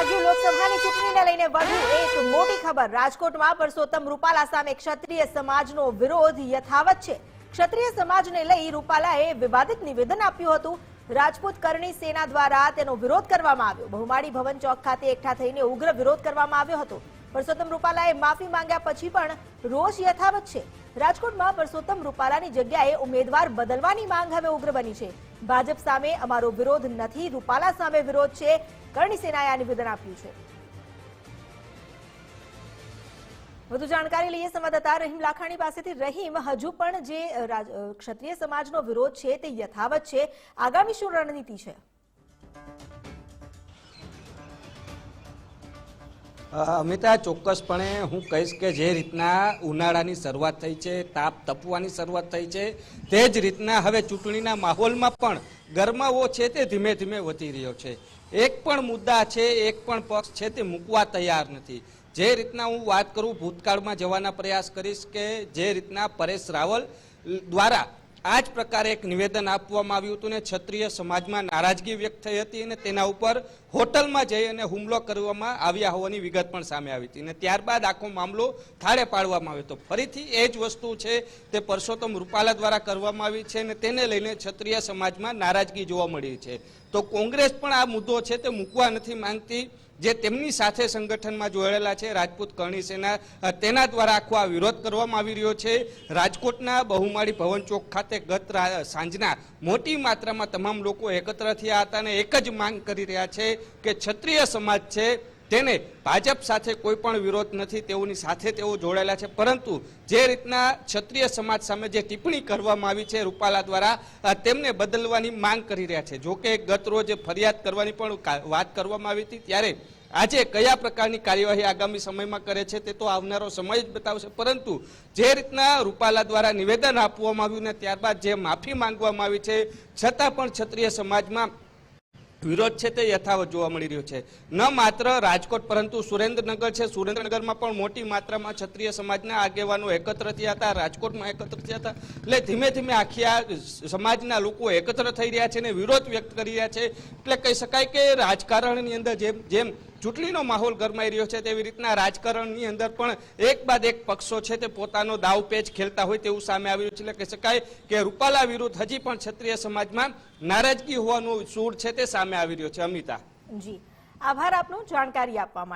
વાગ્યું લોકસભાની ચૂંટણીને લઈને વધુ એક મોટી ખબર. રાજકોટમાં પરસોત્તમ રૂપાલા સામે ક્ષત્રિય સમાજનો વિરોધ યથાવત છે. ક્ષત્રિય સમાજને લઈ રૂપાલાએ વિવાદિત નિવેદન આપ્યું હતું. રાજપૂત કરણી સેના દ્વારા તેનો વિરોધ કરવામાં આવ્યો. બહુમાળી ભવન ચોક ખાતે એકઠા થઈને ઉગ્ર વિરોધ કરવામાં આવ્યો હતો. પરસોત્તમ રૂપાલાએ માફી માંગ્યા પછી પણ રોષ યથાવત છે. રાજકોટમાં પરસોત્તમ રૂપાલાની જગ્યાએ ઉમેદવાર બદલવાની માંગ હવે ઉગ્ર બની છે. ભાજપ સામે અમારો વિરોધ નથી, રૂપાલા સામે વિરોધ છે. કરણી સેનાએ આ નિવેદન આપ્યું છે. વધુ જાણકારી લઈએ સંવાદદાતા રહીમ લાખાણી પાસેથી. રહીમ, હજુ પણ જે ક્ષત્રિય સમાજનો વિરોધ છે તે યથાવત છે. આગામી શું રણનીતિ છે? અમિતા ચોક્કસપણે હું કહીશ કે જે રીતના ઉનાળાની શરૂઆત થઈ છે, તાપ તપવાની શરૂઆત થઈ છે, તે જ રીતના હવે ચૂંટણીના માહોલમાં પણ ગરમાવો છે તે ધીમે ધીમે વધી રહ્યો છે. એક પણ મુદ્દા છે, એક પણ પક્ષ છે તે મૂકવા તૈયાર નથી. જે રીતના હું વાત કરું, ભૂતકાળમાં જવાના પ્રયાસ કરીશ કે જે રીતના પરેશ રાવલ દ્વારા આ જ પ્રકારે એક નિવેદન આપવામાં આવ્યું હતું ને ક્ષત્રિય સમાજમાં નારાજગી વ્યક્ત થઈ હતી અને તેના ઉપર હોટલમાં જઈ અને હુમલો કરવામાં આવ્યા હોવાની વિગત પણ સામે આવી હતી. અને ત્યારબાદ આખો મામલો થાળે પાડવામાં આવ્યો હતો. ફરીથી એ જ વસ્તુ છે, તે પરસોત્તમ રૂપાલા દ્વારા કરવામાં આવી છે અને તેને લઈને ક્ષત્રિય સમાજમાં નારાજગી જોવા મળી છે. તો કોંગ્રેસ પણ આ મુદ્દો છે તે મૂકવા નથી માંગતી. જે તેમની સાથે સંગઠનમાં જોડાયેલા છે, રાજપૂત કરણી સેના તેના દ્વારા આખો આ વિરોધ કરવામાં આવી રહ્યો છે. રાજકોટના બહુમાળી ભવન ચોક ખાતે ગત સાંજના મોટી માત્રામાં તમામ લોકો એકત્ર થયા હતા અને એક જ માંગ કરી રહ્યા છે કે ક્ષત્રિય સમાજ છે તેને ભાજપ સાથે કોઈ પણ વિરોધ નથી, તેઓની સાથે તેઓ જોડાયેલા છે. પરંતુ જે રીતના ક્ષત્રિય સમાજ સામે જે ટિપ્પણી કરવામાં આવી છે રૂપાલા દ્વારા તેમને બદલવાની માંગ કરી રહ્યા છે. જોકે ગત રોજ ફરિયાદ કરવાની પણ વાત કરવામાં આવી હતી. ત્યારે આજે કયા પ્રકારની કાર્યવાહી આગામી સમયમાં કરે છે તે તો આવનારો સમય જ બતાવશે. પરંતુ જે રીતના રૂપાલા દ્વારા નિવેદન આપવામાં આવ્યું ને ત્યારબાદ જે માફી માંગવામાં આવી છે, છતાં પણ ક્ષત્રિય સમાજમાં વિરોધ છે તે યથાવત જોવા મળી રહ્યો છે. ન માત્ર રાજકોટ, પરંતુ સુરેન્દ્રનગર છે. સુરેન્દ્રનગરમાં પણ મોટી માત્રામાં ક્ષત્રિય સમાજના આગેવાનો એકત્ર થયા હતા, રાજકોટમાં એકત્ર થયા હતા. એટલે ધીમે ધીમે આખી આ સમાજના લોકો એકત્ર થઈ રહ્યા છે અને વિરોધ વ્યક્ત કરી રહ્યા છે. એટલે કહી શકાય કે રાજકારણની અંદર જેમ જેમ ચૂંટણીનો માહોલ ગરમાઈ રહ્યો છે તેવી રીતના રાજકારણની અંદર પણ એક બાદ એક પક્ષો છે તે પોતાનો દાવપેચ ખેલતા હોય તેવું સામે આવી રહ્યું છે. એટલે કહી શકાય કે રૂપાલા વિરુદ્ધ હજી પણ ક્ષત્રિય સમાજમાં નારાજગી હોવાનો સૂર છે તે સામે આવી રહ્યો છે. અમિતા. જી. આભાર આપનો જાણકારી આપવા માટે.